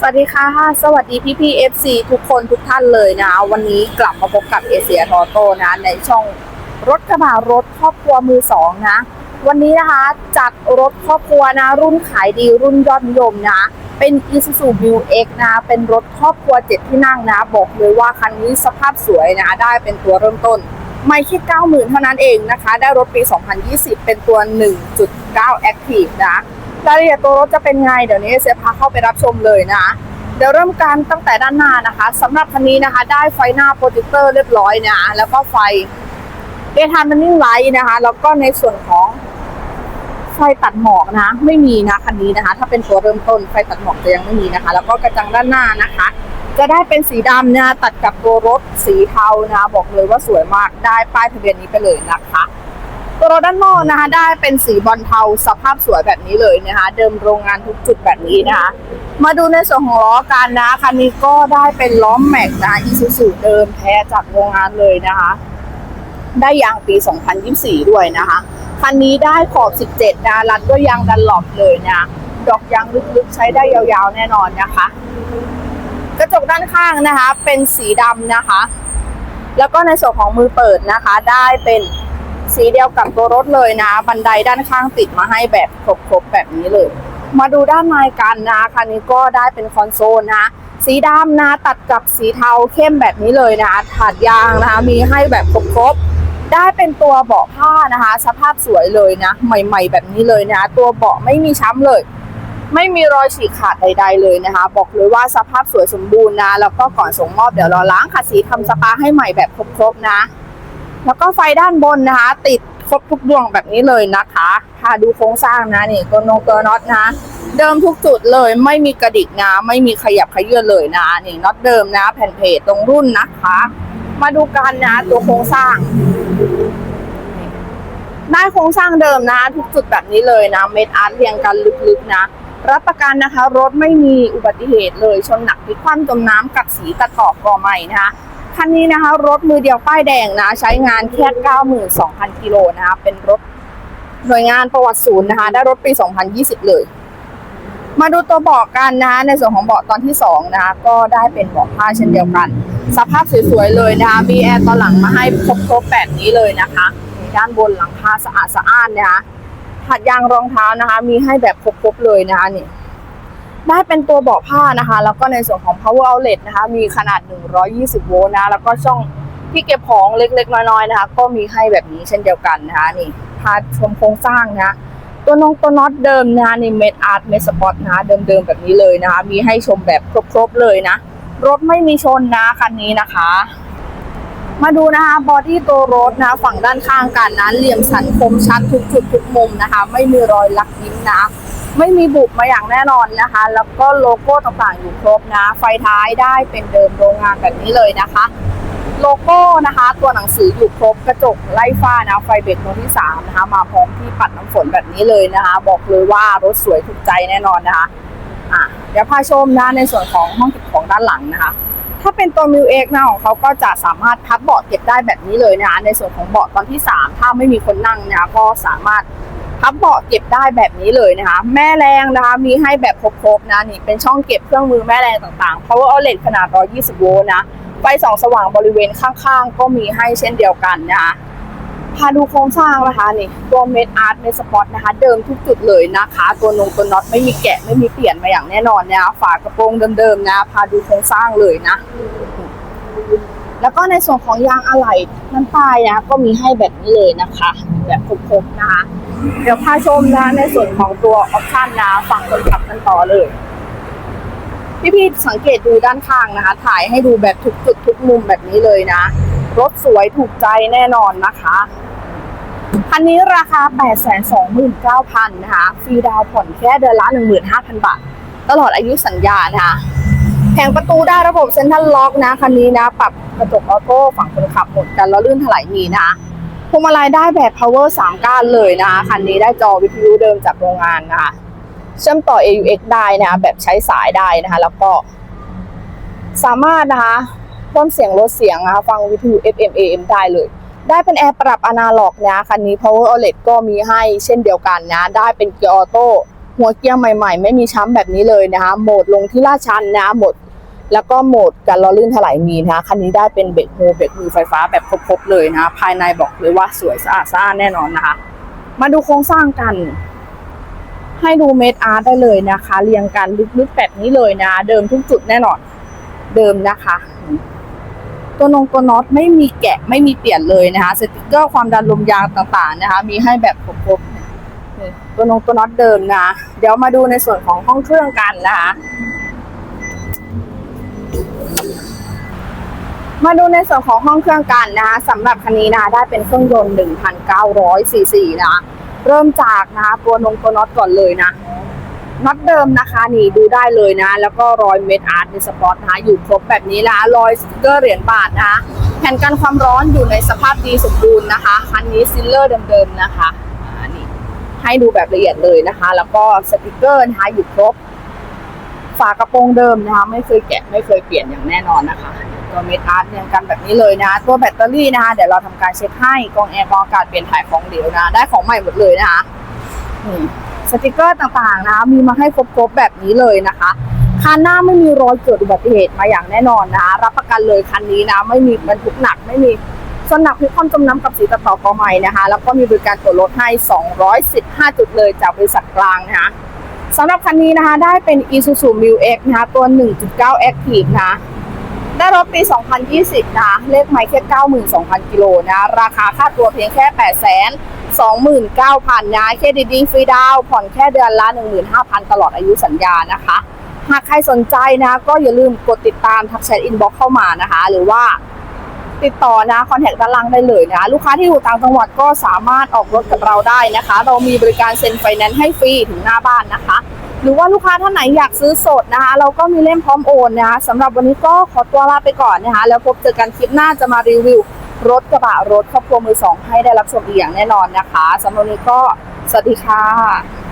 สวัสดีค่ะ สวัสดีพี่พี่เอฟซีทุกคนทุกท่านเลยนะ วันนี้กลับมาพบกับเอเชียทอโต้นะในช่องรถกระบะรถครอบครัวมือสองนะ วันนี้นะคะจัดรถครอบครัวนะ รุ่นขายดีรุ่นยอดนิยมนะ เป็น Isuzu m u X นะ เป็นรถครอบครัวเจ็ดที่นั่งนะ บอกเลยว่าคันนี้สภาพสวยนะ ได้เป็นตัวเริ่มต้น ไม่คิด90,000 เท่านั้นเองนะคะ ได้รถปี 2020 เป็นตัว 1.9 Active นะ รายละเอียดตัวรถจะเป็นไง เดี๋ยวนี้เซพาเข้าไปรับชมเลยนะเดี๋ยวเริ่มการตั้งแต่ด้านหน้านะคะสำหรับคันนี้นะคะ ได้ไฟหน้าโปรเจคเตอร์เรียบร้อยนะแล้วก็ไฟเดทานมันนิ่งไลท์นะคะ แล้วก็ในส่วนของไฟตัดหมอกนะ ไม่มีนะคันนี้นะคะ ถ้าเป็นตัวเริ่มต้นไฟตัดหมอกจะยังไม่มีนะคะ แล้วก็กระจังด้านหน้านะคะ จะได้เป็นสีดำนะตัดกับตัวรถสีเทานะ บอกเลยว่าสวยมากได้ป้ายทะเบียนนี้ไปเลยนะคะ ตัวรถด้านนอกนะคะ ได้เป็นสีบอลเทาสภาพสวยแบบนี้เลยนะคะ เดิมโรงงานทุกจุดแบบนี้นะคะ มาดูในส่วนของล้อกันนะคันนี้ก็ได้เป็นล้อแม็กนะอีซูซูเดิมแท้จากโรงงานเลยนะคะ ได้ยางปี 2024 ด้วยนะคะคันนี้ได้ขอบ 17 นะรัดด้วยยางดันหลอบเลยนะดอกยางลึกๆใช้ได้ยาวๆแน่นอนนะคะ กระจกด้านข้างนะคะ เป็นสีดำนะคะ แล้วก็ในส่วนของมือเปิดนะคะ ได้เป็น สีเดียวกับตัวรถเลยนะ บันไดด้านข้างติดมาให้แบบครบๆแบบนี้เลย มาดูด้านในกันนะคันนี้ก็ได้เป็นคอนโซลนะสีดำนะตัดกับสีเทาเข้มแบบนี้เลยนะถาดยางนะคะมีให้แบบครบๆได้เป็นตัวเบาะผ้านะคะ สภาพสวยเลยนะ ใหม่ ๆ แบบนี้เลยนะ ตัวเบาะไม่มีช้ำเลย ไม่มีรอยฉีกขาดใด ๆ เลยนะคะ บอกเลยว่าสภาพสวยสมบูรณ์นะ แล้วก็ก่อนส่งมอบเดี๋ยวเราล้างขัดสีทำสปาให้ใหม่แบบครบๆนะ แล้วก็ไฟด้านบนนะคะ ติดครบทุกดวงแบบนี้เลยนะคะถ้าดูโครงสร้างนะนี่ตัวนงตัวน็อตนะ เดิมทุกจุดเลยไม่มีกระดิกนะไม่มีขยับขยื่นเลยนะนี่น็อตเดิมนะ แผ่นเพจตรงรุ่นนะคะ มาดูกันนะตัวโครงสร้างได้โครงสร้างเดิมนะ ทุกจุดแบบนี้เลยนะ เม็ดอาร์ตเรียงกันลึกๆนะ รับประกันนะคะ รถไม่มีอุบัติเหตุเลยชนหนักพลิกคว่ำจมน้ำกับสีตัดต่อกอใหม่นะคะ คันนี้นะคะ รถมือเดียวป้ายแดงนะ ใช้งานแค่ 92,000 กิโลนะคะ เป็นรถหน่วยงานประวัติศูนย์นะคะ ได้รถปี 2020 เลย มาดูตัวเบาะกันนะคะในส่วนของเบาะตอนที่ 2 นะคะ ก็ได้เป็นเบาะผ้าเช่นเดียวกัน สภาพสวยๆเลยนะคะมีแอร์ตอนหลังมาให้ครบๆแบบนี้เลยนะคะด้านบนหลังคาสะอาดสะอ้านนะคะถัดยางรองเท้านะคะ มีให้แบบครบๆเลยนะคะนี่ ได้เป็นตัวเบาะผ้านะคะ แล้วก็ในส่วนของ power outlet นะคะ มีขนาด 120 โวลต์นะ แล้วก็ช่องที่เก็บของเล็กๆ น้อยๆ นะคะ ก็มีให้แบบนี้เช่นเดียวกันนะคะ นี่พาชมโครงสร้างนะตัวนงตัวน็อตเดิมนะคะนี่เมดอาร์ตเมดสปอตนะคะเดิมๆ แบบนี้เลยนะคะ มีให้ชมแบบครบๆ เลยนะ รถไม่มีชนนะคันนี้นะคะ มาดูนะคะบอดี้ตัวรถนะคะฝั่งด้านข้างกันนะเหลี่ยมสันคมชัดทุกจุดทุกมุมนะคะ ไม่มีรอยลักยิ้มนะ ไม่มีบุบมาอย่างแน่นอนนะคะ แล้วก็โลโก้ต่างๆอยู่ครบนะ ไฟท้ายได้เป็นเดิมโรงงานแบบนี้เลยนะคะ โลโก้นะคะ ตัวหนังสืออยู่ครบกระจกไล่ฟ้านะ ไฟเบรกตัวที่3นะคะ มาพร้อมที่ปัดน้ำฝนแบบนี้เลยนะคะ บอกเลยว่ารถสวยถูกใจแน่นอนนะคะอะเดี๋ยวพาชมนะในส่วนของห้องเก็บของด้านหลังนะคะถ้าเป็นตัวมิวเอ็กนะของเขาก็จะสามารถพับเบาะเก็บได้แบบนี้เลยนะคะในส่วนของเบาะตอนที่ 3 ถ้าไม่มีคนนั่งนะคะก็สามารถ พับเบาะเก็บได้แบบนี้เลยนะคะ แม่แรงนะคะ มีให้แบบครบๆนะนี่เป็นช่องเก็บเครื่องมือแม่แรงต่างๆ power outlet ขนาด 120 โวลต์นะไฟส่องสว่างบริเวณข้างๆ ก็มีให้เช่นเดียวกันนะคะพาดูโครงสร้างนะคะนี่ตัวเมดอาร์ตเมสปอตนะคะ เดิมทุกจุดเลยนะคะ ตัวนงตัวน็อตไม่มีแกะไม่มีเปลี่ยนมาอย่างแน่นอนนะคะฝากระโปรงเดิมๆนะพาดูโครงสร้างเลยนะ แล้วก็ในส่วนของยางอะไหล่น้ำปลายนะก็มีให้แบบนี้เลยนะคะ แบบครบๆนะคะ เดี๋ยวพาชมนะในส่วนของตัวออปชั่นนะฝั่งคนขับกันต่อเลย พี่ๆสังเกตดูด้านข้างนะคะ ถ่ายให้ดูแบบทุกจุดทุกมุมแบบนี้เลยนะ รถสวยถูกใจแน่นอนนะคะคันนี้ราคา 829,000นะคะ ฟรีดาวผ่อนแค่เดือนละ 15,000 บาท ตลอดอายุสัญญานะคะแผงประตูได้ระบบเซ็นทรัลล็อกนะ คันนี้นะ ปรับกระจกออโต้ฝั่งคนขับหมดกันแล้วลื่นถลายมีนะ พวงมาลัยได้แบบ power 3 ก้านเลยนะคะคันนี้ได้จอวิทยุเดิมจากโรงงานนะคะเชื่อมต่อ AUX ได้นะคะแบบใช้สายได้นะคะ แล้วก็สามารถนะคะเพิ่มเสียงลดเสียงนะคะฟังวิทยุ FM AM ได้เลย ได้เป็นแอร์ปรับอนาล็อกนะคันนี้ power outlet ก็มีให้เช่นเดียวกันนะ ได้เป็นเกียร์ออโต้หัวเกียร์ใหม่ๆ ไม่มีช้ำแบบนี้เลยนะคะโหมดลงที่ลาดชันนะคะโหมด แล้วก็โหมดการล้อลื่นถลายมีนะคะคันนี้ได้เป็นเบรกโฮเบรกมือไฟฟ้าแบบครบๆเลยนะคะภายในบอกเลยว่าสวยสะอาดสะอาดแน่นอนนะคะ มาดูโครงสร้างกัน ให้ดูเมดอาร์ตได้เลยนะคะ เรียงกันลึกๆแบบนี้เลยนะ เดิมทุกจุดแน่นอน เดิมนะคะ ตัวนงตัวน็อตไม่มีแกะไม่มีเปลี่ยนเลยนะคะสติกเกอร์ความดันลมยางต่างๆนะคะ มีให้แบบครบๆตัวนงตัวน็อตเดิมนะ เดี๋ยวมาดูในส่วนของห้องเครื่องกันนะคะ มาดูในส่วนของห้องเครื่องกันนะคะสำหรับคันนี้นะคะได้เป็นเครื่องยนต์1,900ซีซีนะคะเริ่มจากนะคะตัวนงตัวน็อตก่อนเลยนะน็อตเดิมนะคะนี่ดูได้เลยนะ แล้วก็รอยเม็ดอาร์ตในสปอร์ตนะคะอยู่ครบแบบนี้นะรอยสติกเกอร์เหรียญบาทนะคะแผ่นกันความร้อนอยู่ในสภาพดีสมบูรณ์นะคะคันนี้ซิลเลอร์เดิมๆนะคะนี่ให้ดูแบบละเอียดเลยนะคะ แล้วก็สติกเกอร์นะคะอยู่ครบ ฝากระโปรงเดิมนะคะ ไม่เคยแกะไม่เคยเปลี่ยนอย่างแน่นอนนะคะตัวเมทอาร์ตเรียงกันแบบนี้เลยนะ ตัวแบตเตอรี่นะคะเดี๋ยวเราทำการเช็คให้กองแอร์กองอากาศเปลี่ยนถ่ายของเหลวนะ ได้ของใหม่หมดเลยนะคะสติกเกอร์ต่างๆนะมีมาให้ครบๆแบบนี้เลยนะคะคันหน้าไม่มีรอยเกิดอุบัติเหตุมาอย่างแน่นอนนะ รับประกันเลยคันนี้นะ ไม่มีบรรทุกหนักไม่มีสนหนักพิความจมน้ำกับสีตัดต่อกอใหม่นะคะ แล้วก็มีบริการตรวจรถให้ 215 จุดเลยจากบริษัทกลางนะคะสำหรับคันนี้นะคะได้เป็น Isuzu m u x นะคะตัว 1.9 Active นะ ได้รถปี 2020 นะ เลขไมล์แค่ 92,000 กิโลนะ ราคาค่าตัวเพียงแค่829,000นะเครดิตดีฟรีดาวผ่อนแค่เดือนละ 15,000 ตลอดอายุสัญญานะคะ หากใครสนใจนะ ก็อย่าลืมกดติดตามทักแชทอินบ็อกเข้ามานะคะ หรือว่าติดต่อนะคอนแทคด้านล่างได้เลยนะ ลูกค้าที่อยู่ต่างจังหวัดก็สามารถออกรถกับเราได้นะคะ เรามีบริการเซ็นไฟแนนซ์ให้ฟรีถึงหน้าบ้านนะคะ หรือว่าลูกค้าท่านไหนอยากซื้อสดนะคะ เราก็มีเล่มพร้อมโอนนะคะสำหรับวันนี้ก็ขอตัวลาไปก่อนนะคะ แล้วพบเจอกันคลิปหน้าจะมารีวิว รถกระบะรถครอบครัวมือสองให้ได้รับชมอีกอย่างแน่นอนนะคะสำหรับวันนี้ก็สวัสดีค่ะ